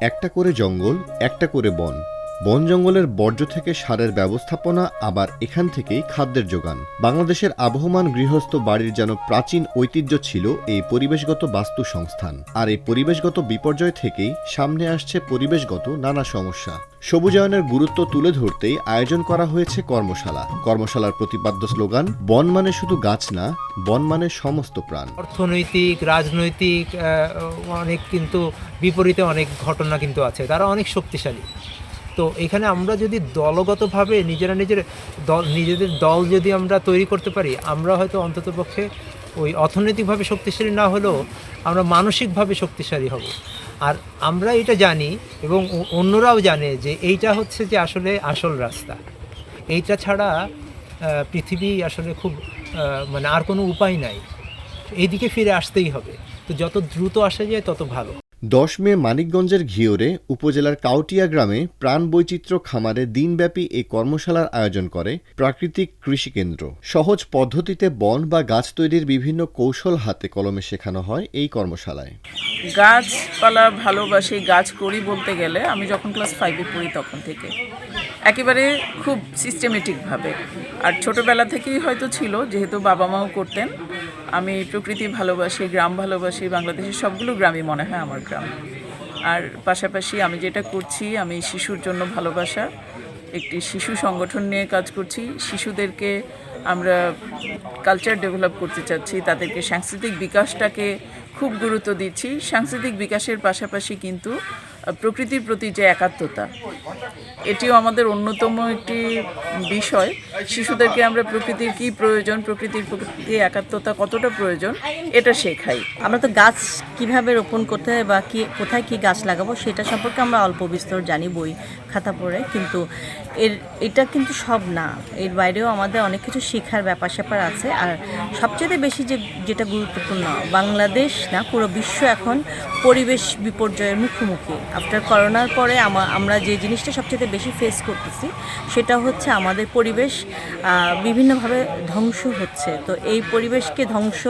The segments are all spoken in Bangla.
একটা করে জঙ্গল একটা করে বন। বন জঙ্গলের বর্জ্য থেকে সারের ব্যবস্থাপনা, আবার এখান থেকেই খাদ্যের যোগান। বাংলাদেশের আবহমান গৃহস্থ বাড়ির যেন প্রাচীন ঐতিহ্য ছিল, এই পরিবেশগত বাস্তু সংস্থান আর এই পরিবেশগত বিপর্যয় থেকেই সামনে আসছে পরিবেশগত নানা সমস্যা। সবুজায়নের গুরুত্ব তুলে ধরতেই আয়োজন করা হয়েছে কর্মশালা। কর্মশালার প্রতিপাদ্য স্লোগান, বন মানে শুধু গাছ না, বন মানে সমস্ত প্রাণ। অর্থনৈতিক, রাজনৈতিক অনেক কিন্তু বিপরীতে অনেক ঘটনা কিন্তু আছে। তারা অনেক শক্তিশালী। তো এখানে আমরা যদি দলগতভাবে নিজেরা নিজের দল, নিজেদের দল যদি আমরা তৈরি করতে পারি, আমরা হয়তো অন্ততপক্ষে ওই অর্থনৈতিকভাবে শক্তিশালী না হলেও আমরা মানসিকভাবে শক্তিশালী হব। আর আমরা এটা জানি এবং অন্যরাও জানে যে এইটা হচ্ছে যে আসলে আসল রাস্তা। এইটা ছাড়া পৃথিবী আসলে খুব মানে আর কোনো উপায় নাই। এইদিকে ফিরে আসতেই হবে। তো যত দ্রুত আসা যায়, তত ভালো। দশ মে মানিকগঞ্জের ঘিওরে উপজেলার কাউটিয়া গ্রামে প্রাণ বৈচিত্র্য খামারে দিনব্যাপী এই কর্মশালার আয়োজন করে প্রাকৃতিক কৃষি কেন্দ্র। সহজ পদ্ধতিতে বন বা গাছ তৈরির বিভিন্ন কৌশল হাতে কলমে শেখানো হয় এই কর্মশালায়। গাছপালা ভালোবাসি, গাছ করি বলতে গেলে আমি যখন ক্লাস ফাইভে পড়ি তখন থেকে। একেবারে খুব সিস্টেমেটিকভাবে আর ছোটোবেলা থেকেই হয়তো ছিল, যেহেতু বাবা মাও করতেন আমি প্রকৃতি ভালোবাসি, গ্রাম ভালোবাসি, বাংলাদেশের সবগুলো গ্রামই মনে হয় আমার গ্রাম। আর পাশাপাশি আমি যেটা করছি, আমি শিশুর জন্য ভালোবাসা, একটি শিশু সংগঠন নিয়ে কাজ করছি। শিশুদেরকে আমরা কালচার ডেভেলপ করতে চাচ্ছি, তাদেরকে সাংস্কৃতিক বিকাশটাকে খুব গুরুত্ব দিচ্ছি। সাংস্কৃতিক বিকাশের পাশাপাশি কিন্তু প্রকৃতির প্রতি যে একাত্মতা, এটিও আমাদের অন্যতম একটি বিষয়। শিশুদেরকে আমরা প্রকৃতির কি প্রয়োজন, প্রকৃতির প্রকৃতি একাত্মতা কতটা প্রয়োজন, এটা শেখাই। আমরা তো গাছ কীভাবে রোপণ করতে হয় বা কি, কোথায় কি গাছ লাগাবো, সেটা সম্পর্কে আমরা অল্প বিস্তর জানি বই খাতা পড়ে, কিন্তু এর, এটা কিন্তু সব না। এর বাইরেও আমাদের অনেক কিছু শেখার ব্যাপার স্যাপার আছে। আর সবচেয়ে বেশি যে, যেটা গুরুত্বপূর্ণ, বাংলাদেশ না, পুরো বিশ্ব এখন পরিবেশ বিপর্যয়ের মুখোমুখি। আফটার করোনার পরে আমা- আমরা যে জিনিসটা সবচেয়ে বেশি ফেস করতেছি, সেটা হচ্ছে আমাদের পরিবেশ বিভিন্নভাবে ধ্বংস হচ্ছে। তো এই পরিবেশকে ধ্বংস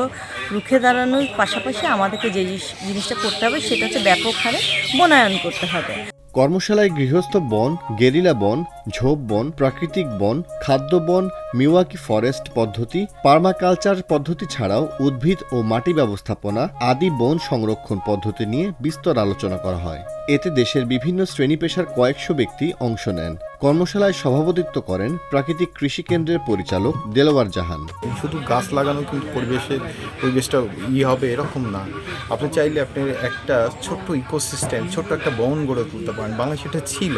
রুখে দাঁড়ানোর পাশাপাশি আমাদেরকে যে জিনিসটা করতে হবে, সেটা হচ্ছে ব্যাপক হারে বনায়ন করতে হবে। কর্মশালায় গৃহস্থ বন গেরিলা বন ঝোপ বন, প্রাকৃতিক বন, খাদ্য বন, মিওয়াকি ফরেস্ট পদ্ধতি, পার্মাকালচার পদ্ধতি ছাড়াও উদ্ভিদ ও মাটি ব্যবস্থাপনা আদি বন সংরক্ষণ পদ্ধতি নিয়ে বিস্তর আলোচনা করা হয়। এতে দেশের বিভিন্ন শ্রেণি পেশার কয়েকশো ব্যক্তি অংশ নেন। কর্মশালায় সভাপতিত্ব করেন প্রাকৃতিক কৃষি কেন্দ্রের পরিচালক দেলোয়ার জাহান। শুধু গাছ লাগানো কিন্তু পরিবেশের পরিবেশটা ই হবে এরকম না। আপনি চাইলে আপনি একটা ছোট্ট ইকোসিস্টেম ছোট্ট একটা বন গড়ে তুলতে পারেন। বাংলা সেটা ছিল।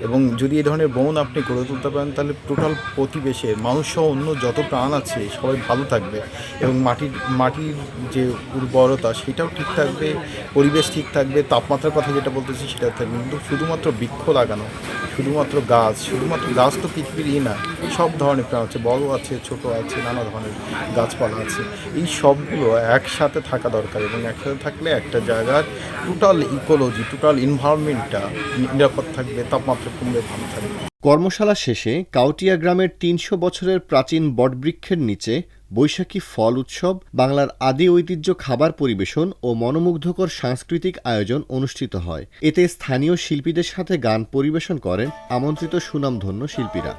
এবং যদি এই ধরনের বন আপনি গড়ে তুলতে পারেন, তাহলে টোটাল প্রতিবেশে, মানুষ সহ অন্য যত প্রাণ আছে, সবাই ভালো থাকবে। এবং মাটির মাটির যে উর্বরতা, সেটাও ঠিক থাকবে, পরিবেশ ঠিক থাকবে, তাপমাত্রার কথা যেটা বলতেছি সেটা থাকবে। কিন্তু শুধুমাত্র বৃক্ষ লাগানো শুধুমাত্র গাছ শুধুমাত্র গাছ তো পৃথিবীর ই না, সব ধরনের প্রাণ আছে, বড় আছে, ছোট আছে, নানা ধরনের গাছপালা আছে। এই সবগুলো একসাথে থাকা দরকার এবং একসাথে থাকলে একটা জায়গার টোটাল ইকোলজি টোটাল এনভায়রনমেন্টটা নিরাপদ থাকবে, তাপমাত্রা কমবে, ভালো থাকবে। কর্মশালা শেষে কাউটিয়া গ্রামের তিনশো বছরের প্রাচীন বটবৃক্ষের নিচে বৈশাখী ফল উৎসব, বাংলার আদি ঐতিহ্য খাবার পরিবেশন ও মনোমুগ্ধকর সাংস্কৃতিক আয়োজন অনুষ্ঠিত হয়। এতে স্থানীয় শিল্পীদের সাথে গান পরিবেশন করেন আমন্ত্রিত সুনামধন্য শিল্পীরা।